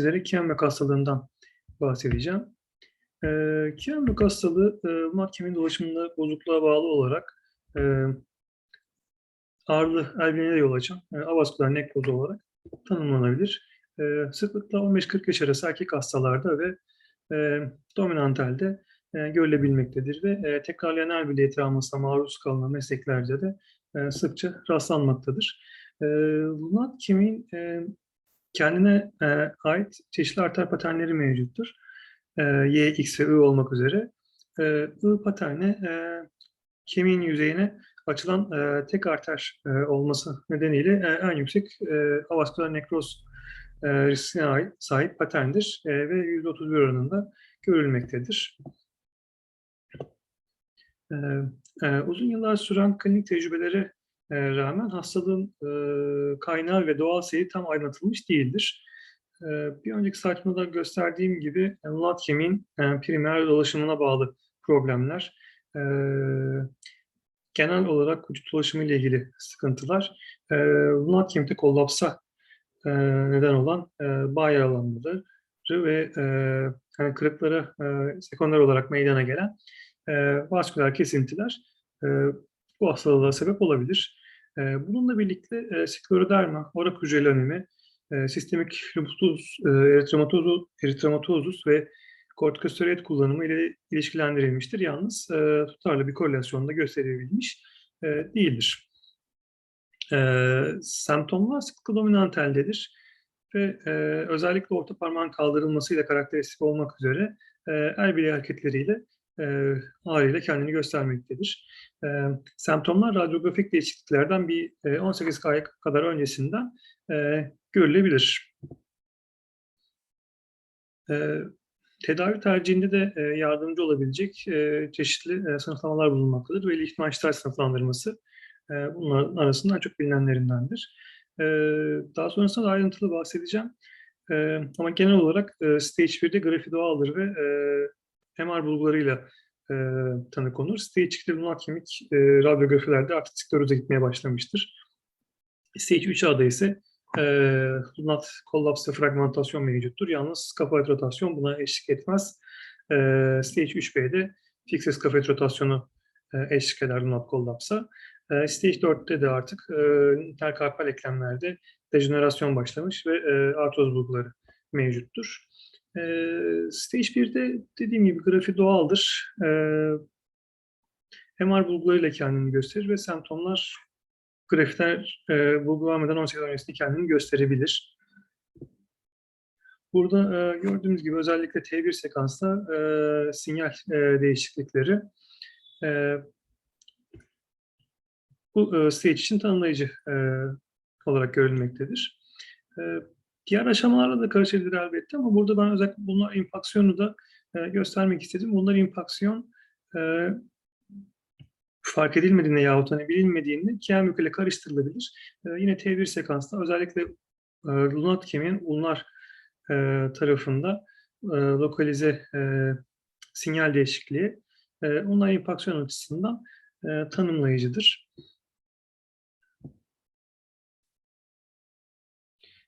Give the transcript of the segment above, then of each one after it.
sizlere Kienberg hastalığından bahsedeceğim. E, Kienberg hastalığı, e, mat kemiğin dolaşımında bozukluğa bağlı olarak e, ağırlı elbirine yol açan e, avasküler nekroz olarak tanımlanabilir. E, sıklıkla 15-40 yaş arası erkek hastalarda ve e, dominantalde e, görülebilmektedir ve e, tekrarlayan el bileği travmasına maruz kalınan mesleklerde de e, sıkça rastlanmaktadır. E, lunar kemiğin e, kendine e, ait çeşitli arter paternleri mevcuttur. E, Y, X ve I olmak üzere. E, I paterni e, kemiğin yüzeyine açılan e, tek arter e, olması nedeniyle e, en yüksek e, avasküler nekroz e, riskine ait, sahip paterndir e, ve %31 oranında görülmektedir. E, e, uzun yıllar süren klinik tecrübelere e, rağmen hastalığın e, kaynağı ve doğal seyri tam aydınlatılmış değildir. E, bir önceki sayfamda gösterdiğim gibi lat kemiğin e, primer dolaşımına bağlı problemler, e, genel olarak vücut dolaşımı ile ilgili sıkıntılar, e, lat kemikte kollapsa e, neden olan e, bağ yaralanmaları ve e, yani kırıklara e, sekonder olarak meydana gelen e, vasküler kesintiler e, bu hastalığa sebep olabilir. E, bununla birlikte e, skleroderma, orak hücreli e, sistemik lupus e, eritematozu, eritematozus ve kortikosteroid kullanımı ile ilişkilendirilmiştir. Yalnız e, tutarlı bir korelasyonda gösterebilmiş e, değildir. E, semptomlar sıklıkla dominanteldedir ve e, özellikle orta parmağın kaldırılmasıyla karakteristik olmak üzere e, el bileği hareketleriyle e, ağrıyla kendini göstermektedir. E, semptomlar radyografik değişikliklerden bir e, 18 ay kadar öncesinden e, görülebilir. E, tedavi tercihinde de e, yardımcı olabilecek e, çeşitli e, sınıflamalar bulunmaktadır ve Liechtenstein sınıflandırması e, bunların arasında çok bilinenlerindendir. E, daha sonrasında da ayrıntılı bahsedeceğim. E, ama genel olarak e, Stage 1'de grafi doğaldır ve e, MR bulgularıyla e, tanı konur. Stage 2'de lunar kemik e, radyografilerde artık skleroza gitmeye başlamıştır. Stage 3A'da ise e, lunat kollaps ve fragmentasyon mevcuttur. Yalnız skafait rotasyon buna eşlik etmez. E, stage 3B'de fikses skafait rotasyonu e, eşlik eder lunat kollapsa. E, stage 4'te de artık e, interkarpal eklemlerde dejenerasyon başlamış ve e, artroz bulguları mevcuttur. E, stage 1'de dediğim gibi grafi doğaldır. E, MR bulgularıyla kendini gösterir ve semptomlar grafikler e, bulgu vermeden 18 öncesinde kendini gösterebilir. Burada e, gördüğümüz gibi özellikle T1 sekansta e, sinyal e, değişiklikleri e, bu e, stage için tanımlayıcı e, olarak görülmektedir. E, diğer aşamalarla da karışabilir elbette ama burada ben özellikle bunlar impaksiyonu da e, göstermek istedim. Bunlar impaksiyon e, fark edilmediğinde yahut hani bilinmediğinde KM ile karıştırılabilir. E, yine T1 sekansta özellikle e, lunat kemiğin ulnar e, tarafında e, lokalize e, sinyal değişikliği e, onlar impaksiyon açısından e, tanımlayıcıdır.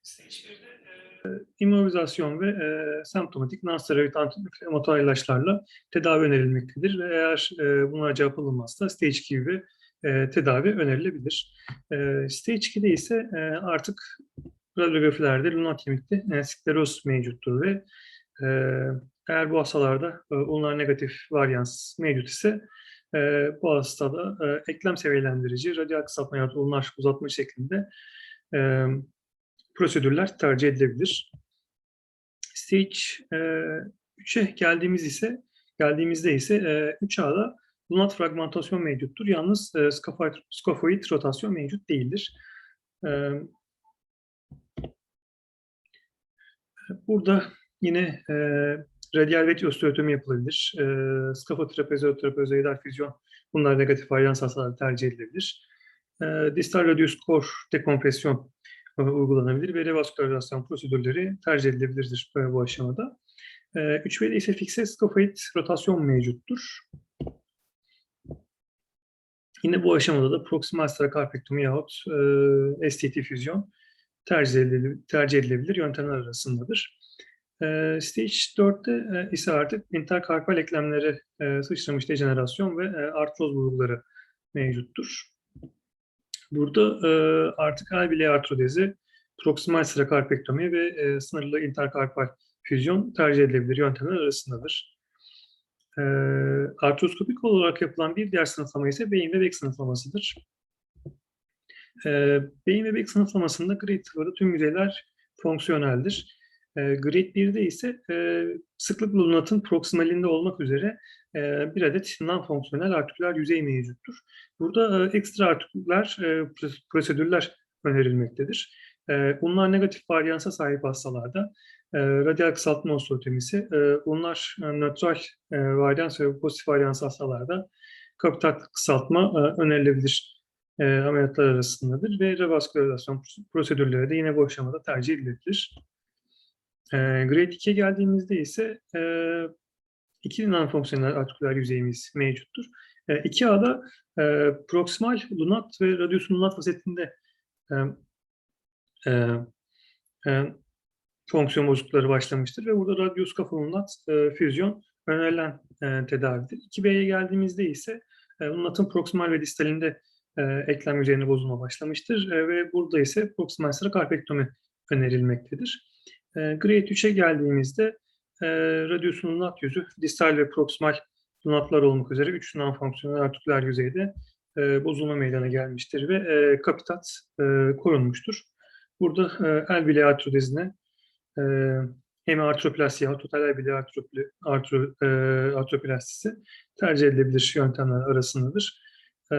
Stage 1'de immobilizasyon ve e, semptomatik non-steroid antiinflamatuar ilaçlarla tedavi önerilmektedir ve eğer e, bunlara cevap alınmazsa stage 2 gibi e, tedavi önerilebilir. E, stage 2'de ise e, artık radyografilerde lunar kemikte e, skleroz mevcuttur ve e, eğer bu hastalarda e, ulnar negatif varyans mevcut ise e, bu hastada e, eklem seviyelendirici, radyal kısaltma ya da uzatma şeklinde e, prosedürler tercih edilebilir. Stage e, 3'e geldiğimiz ise geldiğimizde ise e, 3A'da lunat fragmentasyon mevcuttur. Yalnız e, skafoid, skafoid rotasyon mevcut değildir. E, burada yine e, radyal veti osteotomi yapılabilir. E, skafotrapezi, trapezoidal füzyon bunlar negatif varyans hastalarda tercih edilebilir. E, distal radius core dekompresyon uygulanabilir ve revaskülarizasyon prosedürleri tercih edilebilirdir e, bu aşamada. 3B'de ise fikse skofoid rotasyon mevcuttur. Yine bu aşamada da proksimal strakarpektomi yahut e, STT füzyon tercih edilebilir, tercih edilebilir yöntemler arasındadır. E, stage 4'te e, ise artık interkarpal eklemleri e, sıçramış dejenerasyon ve e, artroz bulguları mevcuttur. Burada e, artık bileği artrodezi, proksimal sıra karpektomi ve e, sınırlı interkarpal füzyon tercih edilebilir yöntemler arasındadır. E, artroskopik olarak yapılan bir diğer sınıflama ise beyin ve bek sınıflamasıdır. E, beyin ve bek sınıflamasında grade 0'da tüm yüzeyler fonksiyoneldir. E, grade 1'de ise e, sıklıkla lunatın proksimalinde olmak üzere e, bir adet non-fonksiyonel artiküler yüzey mevcuttur. Burada e, ekstra artiküler e, prosedürler önerilmektedir. E, bunlar negatif varyansa sahip hastalarda e, radyal kısaltma osteotomisi, e, bunlar e, nötral e, varyans ve pozitif varyans hastalarda kapital kısaltma e, önerilebilir e, ameliyatlar arasındadır ve revaskülarizasyon prosedürleri de yine bu aşamada tercih edilebilir. E, grade 2'ye geldiğimizde ise e, iki non-fonksiyonel artiküler yüzeyimiz mevcuttur. E, 2A'da e, proksimal lunat ve radius lunat fasetinde e, e, e, fonksiyon bozuklukları başlamıştır ve burada radius kafa lunat e, füzyon önerilen e, tedavidir. 2B'ye geldiğimizde ise e, lunatın proksimal ve distalinde e, eklem yüzeyine bozulma başlamıştır e, ve burada ise proksimal sıra karpektomi önerilmektedir. E, grade 3'e geldiğimizde e, radius lunat yüzü distal ve proksimal lunatlar olmak üzere 3 non-fonksiyonel artiküler yüzeyde e, bozulma meydana gelmiştir ve e, kapitat e, korunmuştur. Burada e, el bileği artrodezine e, hem artroplasti total el bileği artropli, artro, e, artroplastisi tercih edilebilir yöntemler arasındadır. E,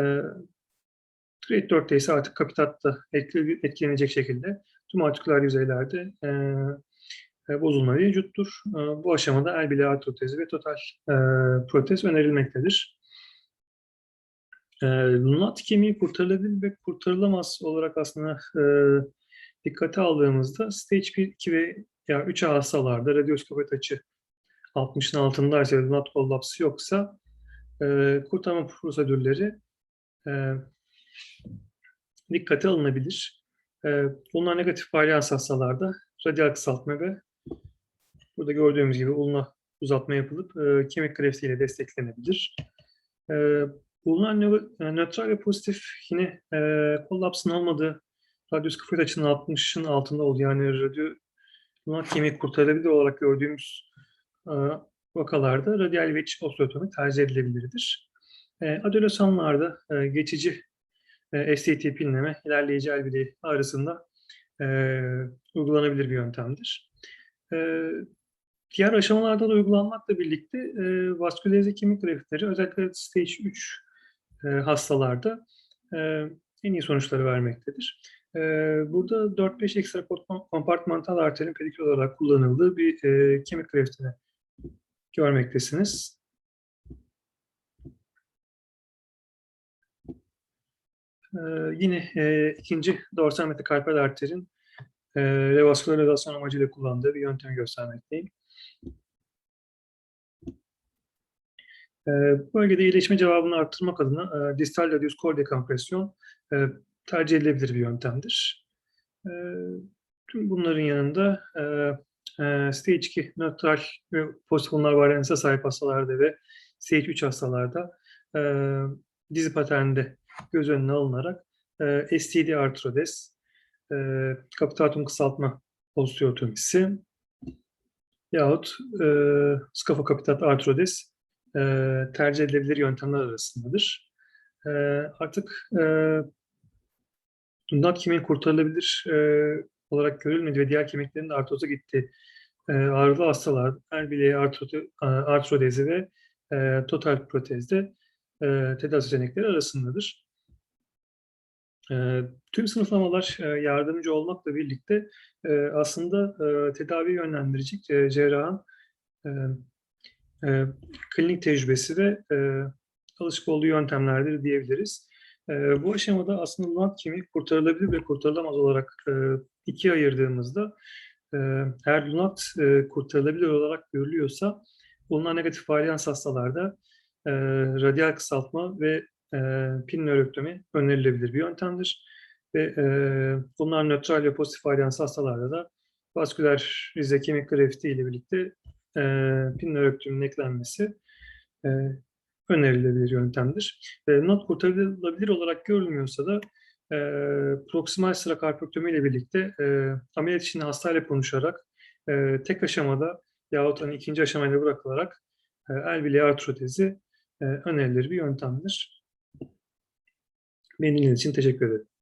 Grade 4'te ise artık kapitatta etkilenecek şekilde tüm artiküler yüzeylerde e, e, bozulma mevcuttur. E, bu aşamada el bileği artrotezi ve total e, protez önerilmektedir. E, lunat kemiği kurtarılabilir ve kurtarılamaz olarak aslında e, dikkate aldığımızda stage 1, 2 ve ya 3 hastalarda radyoskopet açı 60'ın altındaysa lunat kollapsı yoksa e, kurtarma prosedürleri e, dikkate alınabilir. E, bunlar negatif varyans hastalarda radyal kısaltma ve burada gördüğümüz gibi ulna uzatma yapılıp e, kemik greftiyle desteklenebilir. E, bulunan nötral ve pozitif yine e, kollapsın olmadığı radyoskopik açının 60'ın altında oldu. Yani radyo lunar kemik kurtarılabilir olarak gördüğümüz e, vakalarda radyal ve iç osteotomi tercih edilebilirdir. E, adolesanlarda e, geçici e, STT pinleme ilerleyici el bileği e, uygulanabilir bir yöntemdir. E, diğer aşamalarda da uygulanmakla birlikte e, vaskülerize kemik grafitleri özellikle stage 3 e, hastalarda e, en iyi sonuçları vermektedir. E, burada 4-5 ekstra kompartmantal arterin pedikül olarak kullanıldığı bir e, kemik grafitini görmektesiniz. Ee, yine e, ikinci dorsal metakarpal arterin e, revaskülarizasyon amacıyla kullandığı bir yöntemi göstermekteyim. E, bölgede iyileşme cevabını arttırmak adına e, distal radius core dekompresyon e, tercih edilebilir bir yöntemdir. E, tüm bunların yanında e, e, stage 2 nötral ve pozitif onlar varyansa sahip hastalarda ve stage 3 hastalarda e, dizi paterninde göz önüne alınarak e, STD artrodes, e, kapitatum kısaltma osteotomisi yahut e, skafokapitat artrodes e, tercih edilebilir yöntemler arasındadır. E, artık e, bundan kimin kurtarılabilir e, olarak görülmedi ve diğer kemiklerin de artroza gitti. E, ağrılı hastalar, el bileği artrodezi ve e, total protezde e, tedavi seçenekleri arasındadır. Tüm sınıflamalar yardımcı olmakla birlikte aslında tedavi yönlendirecek e, cerrahın klinik tecrübesi ve alışık olduğu yöntemlerdir diyebiliriz. Bu aşamada aslında lunat kemiği kurtarılabilir ve kurtarılamaz olarak e, ikiye ayırdığımızda e, eğer lunat kurtarılabilir olarak görülüyorsa bulunan negatif varyans hastalarda e, radyal kısaltma ve e, pin nöroktomi önerilebilir bir yöntemdir. Ve e, bunlar nötral ve pozitif varyans hastalarda da vasküler rize kemik grafiti ile birlikte e, pinnöröktümün eklenmesi e, önerilebilir yöntemdir. E, not kurtarılabilir olarak görülmüyorsa da e, proksimal sıra karpektomi ile birlikte e, ameliyat içinde hastayla konuşarak e, tek aşamada yahut hani ikinci aşamayla bırakılarak e, el bileği artrotezi e, önerilir bir yöntemdir. Beni dinlediğiniz için teşekkür ederim.